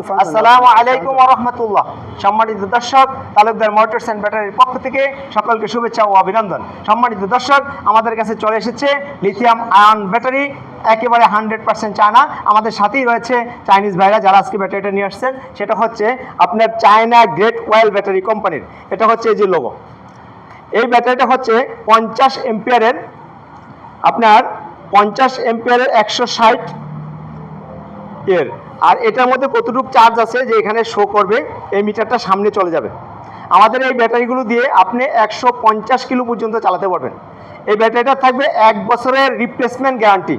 আসসালামু আলাইকুম রহমতুল্লাহ। সম্মানিত দর্শক তালুকদার মোটরস অ্যান্ড ব্যাটারির পক্ষ থেকে সকলকে শুভেচ্ছা ও অভিনন্দন। সম্মানিত দর্শক আমাদের কাছে চলে এসেছে লিথিয়াম আয়ন ব্যাটারি একেবারে হান্ড্রেড পার্সেন্ট চায়না। আমাদের সাথেই রয়েছে চাইনিজ ভাইরা যারা আজকে ব্যাটারিটা নিয়ে আসছেন। সেটা হচ্ছে আপনার চায়না গ্রেট ওয়েল ব্যাটারি কোম্পানির। এটা হচ্ছে এই যে লোগো এই ব্যাটারিটা হচ্ছে পঞ্চাশ এম্পিয়ারের আপনার পঞ্চাশ এম্পিয়ারের একশো ষাট এর। আর এটার মধ্যে কতটুকু চার্জ আছে যে এখানে শো করবে, এই মিটারটা সামনে চলে যাবে। আমাদের এই ব্যাটারিগুলো দিয়ে আপনি একশো পঞ্চাশ কিলো পর্যন্ত চালাতে পারবেন। এই ব্যাটারিটা থাকবে এক বছরের রিপ্লেসমেন্ট গ্যারান্টি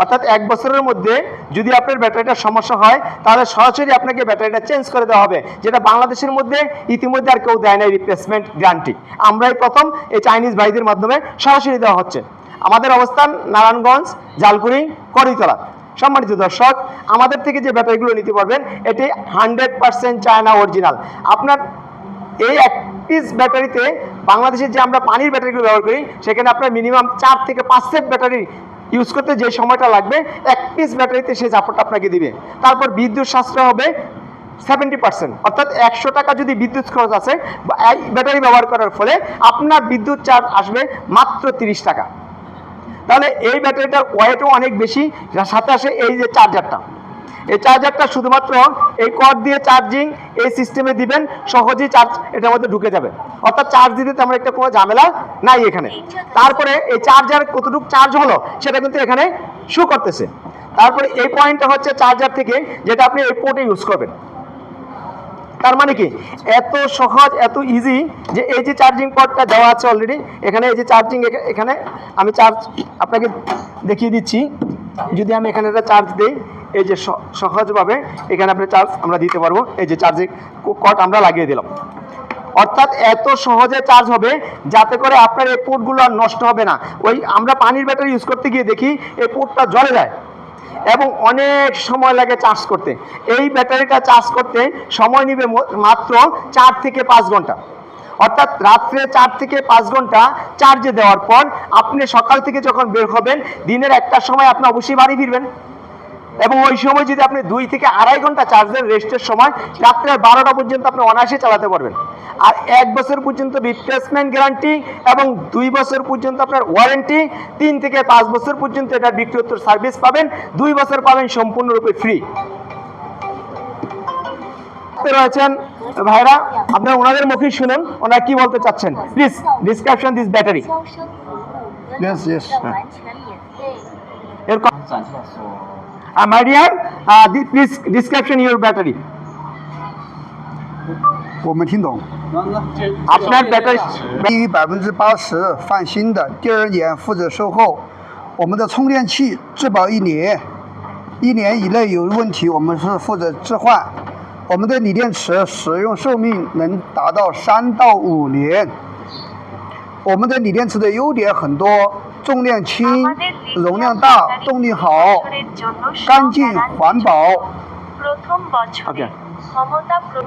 অর্থাৎ এক বছরের মধ্যে যদি আপনার ব্যাটারিটার সমস্যা হয়, তাহলে সরাসরি আপনাকে ব্যাটারিটা চেঞ্জ করে দেওয়া হবে, যেটা বাংলাদেশের মধ্যে ইতিমধ্যে আর কেউ দেয় না রিপ্লেসমেন্ট গ্যারান্টি আমরাই প্রথম এই চাইনিজ ভাইদের মাধ্যমে সরাসরি দেওয়া হচ্ছে। আমাদের অবস্থান নারায়ণগঞ্জ, জালকুড়ি, করিতলা। সম্মানিত দর্শক, আমাদের থেকে যে ব্যাটারিগুলো নিতে পারবেন, এটি হান্ড্রেড পার্সেন্ট চায়না অরিজিনাল। আপনার এই এক পিস ব্যাটারিতে বাংলাদেশের যে আমরা পানির ব্যাটারিগুলো ব্যবহার করি, সেখানে আপনার মিনিমাম চার থেকে পাঁচ সেট ব্যাটারি ইউজ করতে যে সময়টা লাগবে, এক পিস ব্যাটারিতে সেই সাপোর্ট আপনাকে দিবে। তারপর বিদ্যুৎ সাশ্রয় হবে সেভেন্টি পার্সেন্ট অর্থাৎ একশো টাকা যদি বিদ্যুৎ খরচ আছে ব্যাটারি ব্যবহার করার ফলে আপনার বিদ্যুৎ চার্জ আসবে মাত্র তিরিশ টাকা। তাহলে এই ব্যাটারিটার ওয়েটও অনেক বেশি সাথে আসে এই যে চার্জারটা এই চার্জারটা শুধুমাত্র এই কর্ড দিয়ে চার্জিং এই সিস্টেমে দিবেন সহজেই চার্জ এটার মধ্যে ঢুকে যাবে। অর্থাৎ চার্জ দিতে তেমন একটা কোনো ঝামেলা নাই এখানে। তারপরে এই চার্জার কতটুকু চার্জ হলো সেটা কিন্তু এখানে শু করতেছে। তারপরে এই পয়েন্টটা হচ্ছে চার্জার থেকে যেটা আপনি এই পোর্টে ইউজ করবেন। তার মানে কি? এত সহজ, এত ইজি যে এই যে চার্জিং পটটা দেওয়া আছে অলরেডি এখানে এই যে চার্জিং এখানে আমি চার্জ আপনাকে দেখিয়ে দিচ্ছি। যদি আমি এখানে একটা চার্জ দিই, এই যে সহজভাবে এখানে আপনি চার্জ আমরা দিতে পারব। এই যে চার্জিং কট আমরা লাগিয়ে দিলাম। অর্থাৎ এত সহজে চার্জ হবে যাতে করে আপনার এই পোর্টগুলো আর নষ্ট হবে না। ওই আমরা পানির ব্যাটারি ইউজ করতে গিয়ে দেখি, এই পোর্টটা জ্বলে যায়। এবং অনেক সময় লাগে চার্জ করতে। এই ব্যাটারিটা চার্জ করতে সময় নেবে মাত্র চার থেকে পাঁচ ঘণ্টা। অর্থাৎ রাত্রে চার থেকে পাঁচ ঘণ্টা চার্জে দেওয়ার পর আপনি সকাল থেকে যখন বের হবেন, দিনের একটা সময় আপনি অবশ্যই বাড়ি ফিরবেন। এবং ওই সময় যদি আপনি দুই থেকে আড়াই ঘণ্টা চার্জ দেন রেস্টের সময় রাত্রে বারোটা পর্যন্ত আপনি অনায়াসে চালাতে পারবেন। আর এক বছর পর্যন্ত রিপ্লেসমেন্ট গ্যারান্টি এবং দুই বছর পর্যন্ত আপনার ওয়ারেন্টি তিন থেকে পাঁচ বছর পর্যন্ত এটা বিক্রিয়ত্তর সার্ভিস পাবেন দুই বছর পাবেন সম্পূর্ণরূপে ফ্রি রয়েছেন ভাইরা আপনার ওনাদের মুখে শুনুন ওনারা কি বলতে চাচ্ছেন? Please description this battery Am I right? Ah, this description, your battery. 我没听懂。阿斯兰电池低于百分之八十，放心的。第二年负责售后，我们的充电器质保一年，一年以内有问题我们是负责置换。我们的锂电池使用寿命能达到三到五年。我们的锂电池的优点很多，重量轻、容量大、动力好、干净环保。 প্রথম বছরে Okay. ক্ষমতা প্র-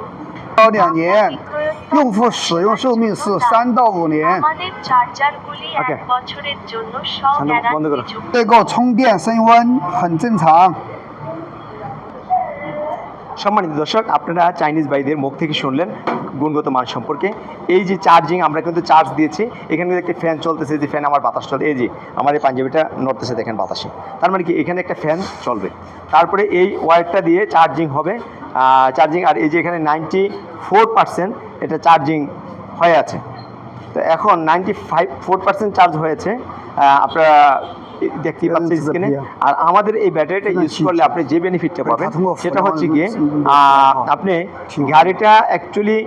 到两年，用户使用寿命是三到五年。 আমাদের চার্জারগুলি এক Okay. বছরের জন্য বন্ধ করো। স্বগ্যারান্টি 对购充电升温很正常。 সম্মানিত দর্শক আপনারা চাইনিজ ভাইদের মুখ থেকে শুনলেন গুণগত মান সম্পর্কে। এই যে চার্জিং আমরা কিন্তু চার্জ দিয়েছি। এখানে কিন্তু একটা ফ্যান চলতেছে যে ফ্যান আমার বাতাস চলতে এই যে আমার এই পাঞ্জাবিটা নড়তেছে, দেখেন বাতাসে। তার মানে কি, এখানে একটা ফ্যান চলবে। তারপরে এই ওয়ারটা দিয়ে চার্জিং হবে। চার্জিং আর এই যে এখানে নাইনটি ফোর পার্সেন্ট এটা চার্জিং হয়ে আছে। তো এখন ninety five four percent charge হয়েছে আপনারা দেখতেই পাচ্ছেন স্ক্রিনে আর আমাদের এই ব্যাটারিটা ইউজ করলে আপনি যে বেনিফিটটা পাবেন সেটা হচ্ছে গিয়ে আপনি গাড়িটা অ্যাকচুয়ালি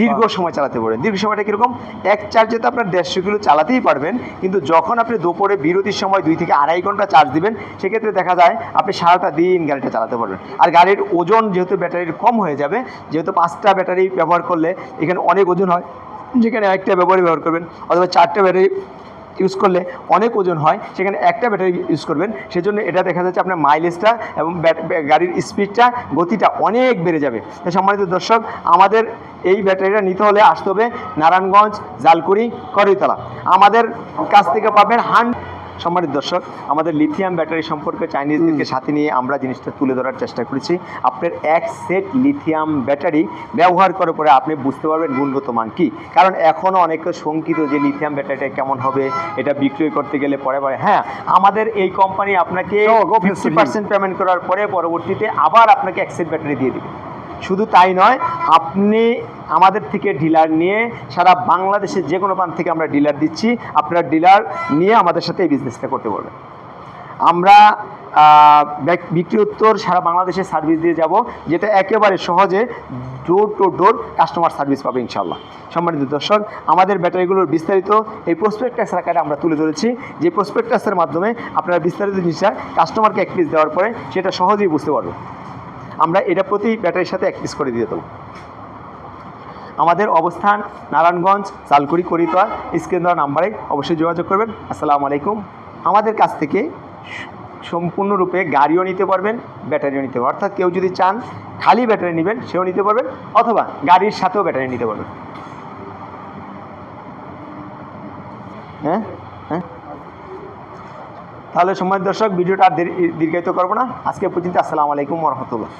দীর্ঘ সময় চালাতে পারবেন। দীর্ঘ সময়টা কীরকম? এক চার্জে তো আপনার দেড়শো কিলো চালাতেই পারবেন কিন্তু যখন আপনি দুপুরে বিরতির সময় দুই থেকে আড়াই ঘণ্টা চার্জ দিবেন সেক্ষেত্রে দেখা যায় আপনি সারাটা দিন গাড়িটা চালাতে পারবেন। আর গাড়ির ওজন যেহেতু ব্যাটারির কম হয়ে যাবে যেহেতু পাঁচটা ব্যাটারি ব্যবহার করলে এখানে অনেক ওজন হয় যেখানে একটা ব্যাটারি ব্যবহার করবেন অথবা চারটা ব্যাটারি ইউজ করলে অনেক ওজন হয়, সেখানে একটা ব্যাটারি ইউজ করবেন। সেজন্য এটা দেখা যাচ্ছে আপনার মাইলেজটা এবং গাড়ির স্পিডটা গতিটা অনেক বেড়ে যাবে। সম্মানিত দর্শক, আমাদের এই ব্যাটারিটা নিতে হলে আসতে হবে নারায়ণগঞ্জ, জালকুড়ি করিতলা আমাদের কাছ থেকে পাবেন হান সম্মানিত দর্শক আমাদের লিথিয়াম ব্যাটারি সম্পর্কে চাইনিজদেরকে সাথে নিয়ে আমরা জিনিসটা তুলে ধরার চেষ্টা করেছি। আপনার এক সেট লিথিয়াম ব্যাটারি ব্যবহার করার পরে আপনি বুঝতে পারবেন গুণগত মান কী। কারণ এখনও অনেকে শঙ্কিত যে লিথিয়াম ব্যাটারিটা কেমন হবে এটা বিক্রয় করতে গেলে পরে পরে। হ্যাঁ আমাদের এই কোম্পানি আপনাকে ফিফটি পার্সেন্ট পেমেন্ট করার পরে পরবর্তীতে আবার আপনাকে এক সেট ব্যাটারি দিয়ে দেবে। শুধু তাই নয় আপনি আমাদের থেকে ডিলার নিয়ে সারা বাংলাদেশের যে কোনো প্রান্ত থেকে আমরা ডিলার দিচ্ছি। আপনার ডিলার নিয়ে আমাদের সাথে এই বিজনেসটা করতে পারবেন। আমরা বিক্রি উত্তর সারা বাংলাদেশে সার্ভিস দিয়ে যাব, যেটা একেবারে সহজে door to door customer service পাবে ইনশাল্লাহ সম্মানিত দর্শক, আমাদের ব্যাটারিগুলোর বিস্তারিত এই প্রসপেক্টাস আকারে আমরা তুলে ধরেছি। যে প্রসপেক্টাসের মাধ্যমে আপনারা বিস্তারিত জিনিসটা কাস্টমারকে এক পিস দেওয়ার পরে সেটা সহজেই বুঝতে পারবে আমরা এটা প্রতি ব্যাটারির সাথে এক পিস করে দিয়ে দেবো। আমাদের অবস্থান নারায়ণগঞ্জ, চালকুড়ি, করিতোয়া। স্ক্রিন দেওয়া নাম্বারে অবশ্যই যোগাযোগ করবেন। আসসালামু আলাইকুম। আমাদের কাছ থেকে সম্পূর্ণরূপে গাড়িও নিতে পারবেন, ব্যাটারিও নিতে পারবেন। অর্থাৎ কেউ যদি চান খালি ব্যাটারি নেবেন, সেও নিতে পারবেন, অথবা গাড়ির সাথেও ব্যাটারি নিতে পারবেন। হ্যাঁ? হ্যাঁ? তাহলে সময় দর্শক, ভিডিওটা আর দীর্ঘায়িত করব না। আজকে পর্যন্ত আসসালামু আলাইকুম রহমতুল্লাহ।